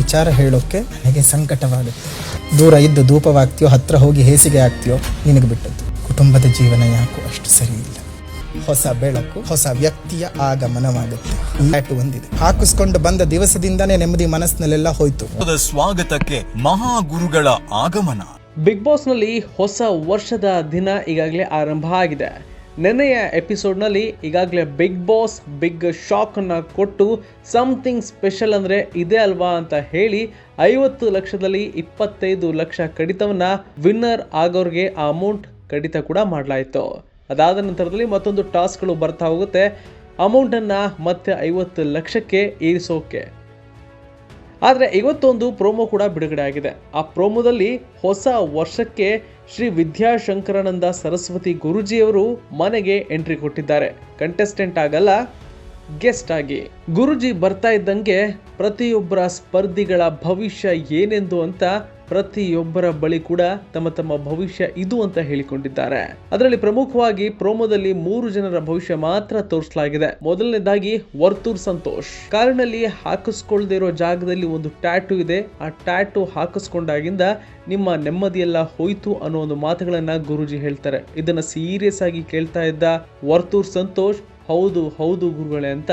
ವಿಚಾರ ಹೇಳೋಕ್ಕೆ ನನಗೆ ಸಂಕಟವಾಗುತ್ತೆ. ದೂರ ಇದ್ದು ಧೂಪವಾಗ್ತೀಯೋ ಹತ್ರ ಹೋಗಿ ಹೇಸಿಗೆ ಆಗ್ತೀಯೋ ನಿನಗೆ ಬಿಟ್ಟದ್ದು. ಕುಟುಂಬದ ಜೀವನ ಯಾಕೋ ಅಷ್ಟು ಸರಿ ಇಲ್ಲ. ಹೊಸ ಬೆಳಕು ಹೊಸ ವ್ಯಕ್ತಿಯ ಆಗಮನವಾಗುತ್ತೆ. ಟ್ಯಾಟು ಒಂದಿದೆ. ಹಾಕಿಸ್ಕೊಂಡು ಬಂದ ದಿವಸದಿಂದನೇ ನೆಮ್ಮದಿ ಮನಸ್ಸಿನಲ್ಲೆಲ್ಲ ಹೋಯ್ತು. ಸ್ವಾಗತಕ್ಕೆ ಮಹಾಗುರುಗಳ ಆಗಮನ. ಬಿಗ್ ಬಾಸ್ನಲ್ಲಿ ಹೊಸ ವರ್ಷದ ದಿನ ಈಗಾಗಲೇ ಆರಂಭ ಆಗಿದೆ. ನೆನ್ನೆಯ ಎಪಿಸೋಡ್ನಲ್ಲಿ ಈಗಾಗಲೇ ಬಿಗ್ ಬಾಸ್ ಬಿಗ್ ಶಾಕನ್ನು ಕೊಟ್ಟು ಸಮಥಿಂಗ್ ಸ್ಪೆಷಲ್ ಅಂದರೆ ಇದೆ ಅಲ್ವಾ ಅಂತ ಹೇಳಿ ಐವತ್ತು ಲಕ್ಷದಲ್ಲಿ ಇಪ್ಪತ್ತೈದು ಲಕ್ಷ ಕಡಿತವನ್ನು ವಿನ್ನರ್ ಆಗೋರಿಗೆ ಆ ಅಮೌಂಟ್ ಕಡಿತ ಕೂಡ ಮಾಡಲಾಯಿತು. ಅದಾದ ನಂತರದಲ್ಲಿ ಮತ್ತೊಂದು ಟಾಸ್ಕ್ಗಳು ಬರ್ತಾ ಹೋಗುತ್ತೆ. ಅಮೌಂಟನ್ನು ಮತ್ತೆ ಐವತ್ತು ಲಕ್ಷಕ್ಕೆ ಏರಿಸೋಕೆ. ಆದರೆ ಇವತ್ತೊಂದು ಪ್ರೋಮೋ ಕೂಡ ಬಿಡುಗಡೆ ಆಗಿದೆ. ಆ ಪ್ರೋಮೋದಲ್ಲಿ ಹೊಸ ವರ್ಷಕ್ಕೆ ಶ್ರೀ ವಿದ್ಯಾಶಂಕರಾನಂದ ಸರಸ್ವತಿ ಗುರುಜಿಯವರು ಮನೆಗೆ ಎಂಟ್ರಿ ಕೊಟ್ಟಿದ್ದಾರೆ. ಕಂಟೆಸ್ಟೆಂಟ್ ಆಗಲ್ಲ ಗೆಸ್ಟ್ ಆಗಿ. ಗುರುಜಿ ಬರ್ತಾ ಇದ್ದಂಗೆ ಪ್ರತಿಯೊಬ್ಬರ ಸ್ಪರ್ಧಿಗಳ ಭವಿಷ್ಯ ಏನೆಂದು ಅಂತ ಪ್ರತಿಯೊಬ್ಬರ ಬಳಿ ಕೂಡ ತಮ್ಮ ತಮ್ಮ ಭವಿಷ್ಯ ಇದು ಅಂತ ಹೇಳಿಕೊಂಡಿದ್ದಾರೆ. ಅದರಲ್ಲಿ ಪ್ರಮುಖವಾಗಿ ಪ್ರೋಮೋದಲ್ಲಿ ಮೂರು ಜನರ ಭವಿಷ್ಯ ಮಾತ್ರ ತೋರಿಸಲಾಗಿದೆ. ಮೊದಲನೇದಾಗಿ ವರ್ತೂರ್ ಸಂತೋಷ್. ಕಾರಿನಲ್ಲಿ ಹಾಕಿಸ್ಕೊಳ್ದೇ ಇರೋ ಜಾಗದಲ್ಲಿ ಒಂದು ಟ್ಯಾಟು ಇದೆ. ಆ ಟ್ಯಾಟು ಹಾಕಿಸ್ಕೊಂಡಾಗಿಂದ ನಿಮ್ಮ ನೆಮ್ಮದಿಯೆಲ್ಲ ಹೋಯ್ತು ಅನ್ನೋ ಒಂದು ಮಾತುಗಳನ್ನ ಗುರುಜಿ ಹೇಳ್ತಾರೆ. ಇದನ್ನ ಸೀರಿಯಸ್ ಆಗಿ ಕೇಳ್ತಾ ಇದ್ದ ವರ್ತೂರ್ ಸಂತೋಷ್, ಹೌದು ಹೌದು ಗುರುಗಳೇ ಅಂತ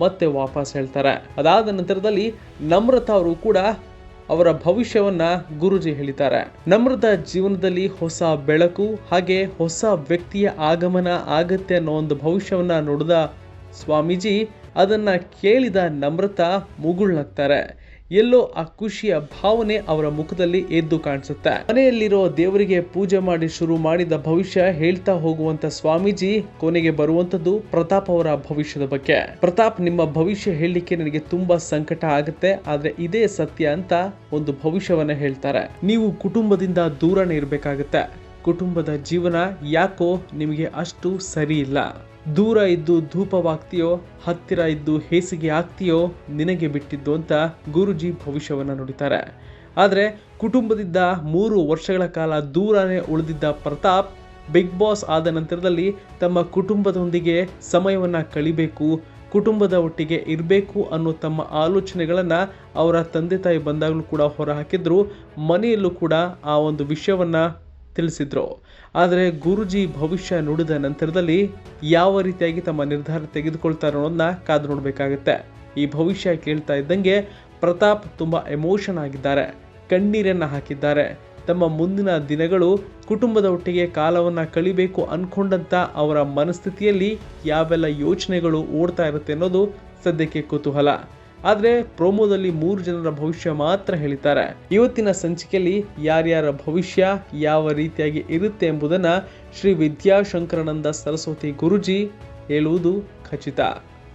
ಮತ್ತೆ ವಾಪಸ್ ಹೇಳ್ತಾರೆ. ಅದಾದ ನಂತರದಲ್ಲಿ ನಮ್ರತಾ ಅವರು ಕೂಡ ಅವರ ಭವಿಷ್ಯವನ್ನ ಗುರುಜಿ ಹೇಳಿದ್ದಾರೆ. ನಮ್ರದ ಜೀವನದಲ್ಲಿ ಹೊಸ ಬೆಳಕು ಹಾಗೆ ಹೊಸ ವ್ಯಕ್ತಿಯ ಆಗಮನ ಆಗತ್ತೆ ಅನ್ನೋ ಒಂದು ಭವಿಷ್ಯವನ್ನ ನೋಡಿದ ಸ್ವಾಮೀಜಿ ಅದನ್ನ ಕೇಳಿದ ನಮ್ರತ ಮುಗುಳ್ನಗ್ತಾರೆ. ಎಲ್ಲೋ ಆ ಖುಷಿಯ ಭಾವನೆ ಅವರ ಮುಖದಲ್ಲಿ ಎದ್ದು ಕಾಣಿಸುತ್ತೆ. ಮನೆಯಲ್ಲಿರೋ ದೇವರಿಗೆ ಪೂಜೆ ಮಾಡಿ ಶುರು ಮಾಡಿದ ಭವಿಷ್ಯ ಹೇಳ್ತಾ ಹೋಗುವಂತ ಸ್ವಾಮೀಜಿ ಕೊನೆಗೆ ಬರುವಂತದ್ದು ಪ್ರತಾಪ್ ಅವರ ಭವಿಷ್ಯದ ಬಗ್ಗೆ. ಪ್ರತಾಪ್, ನಿಮ್ಮ ಭವಿಷ್ಯ ಹೇಳಲಿಕ್ಕೆ ನನಗೆ ತುಂಬಾ ಸಂಕಟ ಆಗುತ್ತೆ, ಆದ್ರೆ ಇದೇ ಸತ್ಯ ಅಂತ ಒಂದು ಭವಿಷ್ಯವನ್ನ ಹೇಳ್ತಾರೆ. ನೀವು ಕುಟುಂಬದಿಂದ ದೂರನೇ ಇರಬೇಕಾಗತ್ತೆ. ಕುಟುಂಬದ ಜೀವನ ಯಾಕೋ ನಿಮಗೆ ಅಷ್ಟು ಸರಿ ಇಲ್ಲ. ದೂರ ಇದ್ದು ಧೂಪವಾಗ್ತೀಯೋ, ಹತ್ತಿರ ಇದ್ದು ಹೇಸಿಗೆ ಆಗ್ತೀಯೋ, ನಿನಗೆ ಬಿಟ್ಟಿದ್ದು ಅಂತ ಗುರುಜಿ ಭವಿಷ್ಯವನ್ನು ನುಡಿತಾರೆ. ಆದರೆ ಕುಟುಂಬದಿಂದ ಮೂರು ವರ್ಷಗಳ ಕಾಲ ದೂರನೇ ಉಳಿದಿದ್ದ ಪ್ರತಾಪ್, ಬಿಗ್ ಬಾಸ್ ಆದ ನಂತರದಲ್ಲಿ ತಮ್ಮ ಕುಟುಂಬದೊಂದಿಗೆ ಸಮಯವನ್ನು ಕಳಿಬೇಕು, ಕುಟುಂಬದ ಒಟ್ಟಿಗೆ ಇರಬೇಕು ಅನ್ನೋ ತಮ್ಮ ಆಲೋಚನೆಗಳನ್ನು ಅವರ ತಂದೆ ತಾಯಿ ಬಂದಾಗಲೂ ಕೂಡ ಹೊರಹಾಕಿದ್ರು. ಮನೆಯಲ್ಲೂ ಕೂಡ ಆ ಒಂದು ವಿಷಯವನ್ನು ತಿಳಿಸಿದ್ರು. ಆದರೆ ಗುರುಜಿ ಭವಿಷ್ಯ ನುಡಿದ ನಂತರದಲ್ಲಿ ಯಾವ ರೀತಿಯಾಗಿ ತಮ್ಮ ನಿರ್ಧಾರ ತೆಗೆದುಕೊಳ್ತಾರೆ ಅನ್ನೋದನ್ನ ಕಾದು ನೋಡಬೇಕಾಗುತ್ತೆ. ಈ ಭವಿಷ್ಯ ಕೇಳ್ತಾ ಇದ್ದಂಗೆ ಪ್ರತಾಪ್ ತುಂಬ ಎಮೋಷನ್ ಆಗಿದ್ದಾರೆ. ಕಣ್ಣೀರನ್ನು ಹಾಕಿದ್ದಾರೆ. ತಮ್ಮ ಮುಂದಿನ ದಿನಗಳು ಕುಟುಂಬದ ಒಟ್ಟಿಗೆ ಕಾಲವನ್ನು ಕಳಿಬೇಕು ಅಂದ್ಕೊಂಡಂಥ ಅವರ ಮನಸ್ಥಿತಿಯಲ್ಲಿ ಯಾವೆಲ್ಲ ಯೋಚನೆಗಳು ಓಡ್ತಾ ಇರುತ್ತೆ ಅನ್ನೋದು ಸದ್ಯಕ್ಕೆ ಕುತೂಹಲ. ಆದರೆ ಪ್ರೋಮೋದಲ್ಲಿ ಮೂರು ಜನರ ಭವಿಷ್ಯ ಮಾತ್ರ ಹೇಳಿದ್ದಾರೆ. ಇವತ್ತಿನ ಸಂಚಿಕೆಯಲ್ಲಿ ಯಾರ್ಯಾರ ಭವಿಷ್ಯ, ಯಾವ ರೀತಿಯಾಗಿ ಇರುತ್ತೆ ಎಂಬುದನ್ನು ಶ್ರೀ ವಿದ್ಯಾಶಂಕರಾನಂದ ಸರಸ್ವತಿ ಗುರುಜಿ ಹೇಳುವುದು ಖಚಿತ.